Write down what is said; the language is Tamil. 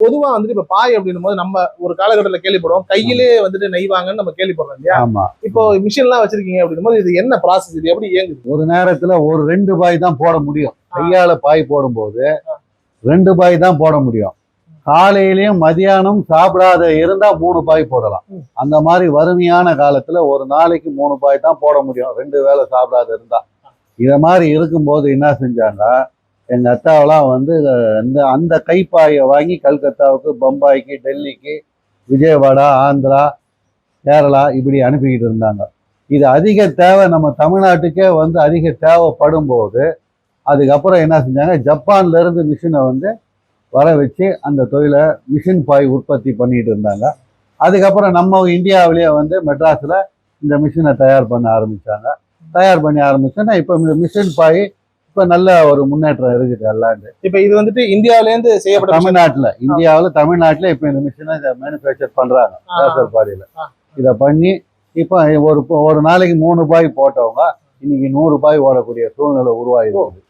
பொதுவா வந்துட்டு இப்ப பாய் அப்படின்னும் போது நம்ம ஒரு காலகட்டத்துல கேள்விப்படுவோம். கையிலே வந்துட்டு நெய்வாங்கன்னு நம்ம கேள்விப்படுறோம் இல்லையா? ஆமா. இப்போ மிஷின் எல்லாம் வச்சிருக்கீங்க அப்படின்னும் போது இது என்ன ப்ராசஸ் இது எப்படி இயங்குது? ஒரு நேரத்துல ஒரு ரெண்டு பாய் தான் போட முடியும். கையால பாய் போடும்போது ரெண்டு பாய் தான் போட முடியும். காலையிலயும் மதியானம் சாப்பிடாத இருந்தா மூணு பாய் போடலாம். அந்த மாதிரி வறுமையான காலத்துல ஒரு நாளைக்கு மூணு பாய் தான் போட முடியும். ரெண்டு வேளை சாப்பிடாத இருந்தா. இத மாதிரி இருக்கும்போது என்ன செஞ்சாங்க? எங்கள் அத்தாவெல்லாம் வந்து இந்த அந்த கைப்பாயை வாங்கி கல்கத்தாவுக்கு பம்பாய்க்கு டெல்லிக்கு விஜயவாடா ஆந்திரா கேரளா இப்படி அனுப்பிக்கிட்டு இருந்தாங்க. இது அதிக தேவை நம்ம தமிழ்நாட்டுக்கே வந்து அதிக தேவைப்படும் போது அதுக்கப்புறம் என்ன செஞ்சாங்க? ஜப்பான்லேருந்து மிஷினை வந்து வர வச்சு அந்த தொழிலை மிஷின் பாய் உற்பத்தி பண்ணிட்டு இருந்தாங்க. அதுக்கப்புறம் நம்ம இந்தியாவிலேயே வந்து மெட்ராஸில் இந்த மிஷினை தயார் பண்ண ஆரம்பிச்சாங்க. தயார் பண்ணி ஆரம்பிச்சோன்னா இப்போ இந்த மிஷின் பாய் இப்போ நல்ல ஒரு முன்னேற்றம் இருக்குது எல்லாண்டு இப்ப இது வந்துட்டு இந்தியாவில இருந்து செய்யப்பட்ட. தமிழ்நாட்டில் இந்தியாவில் தமிழ்நாட்டில் இப்போ இந்த மிஷினை பாடியில். ஆ. இதை பண்ணி இப்போ ஒரு ஒரு நாளைக்கு மூணு பாய் போட்டவங்க இன்னைக்கு நூறு பாய் ஓடக்கூடிய சூழ்நிலை உருவாகிருக்கு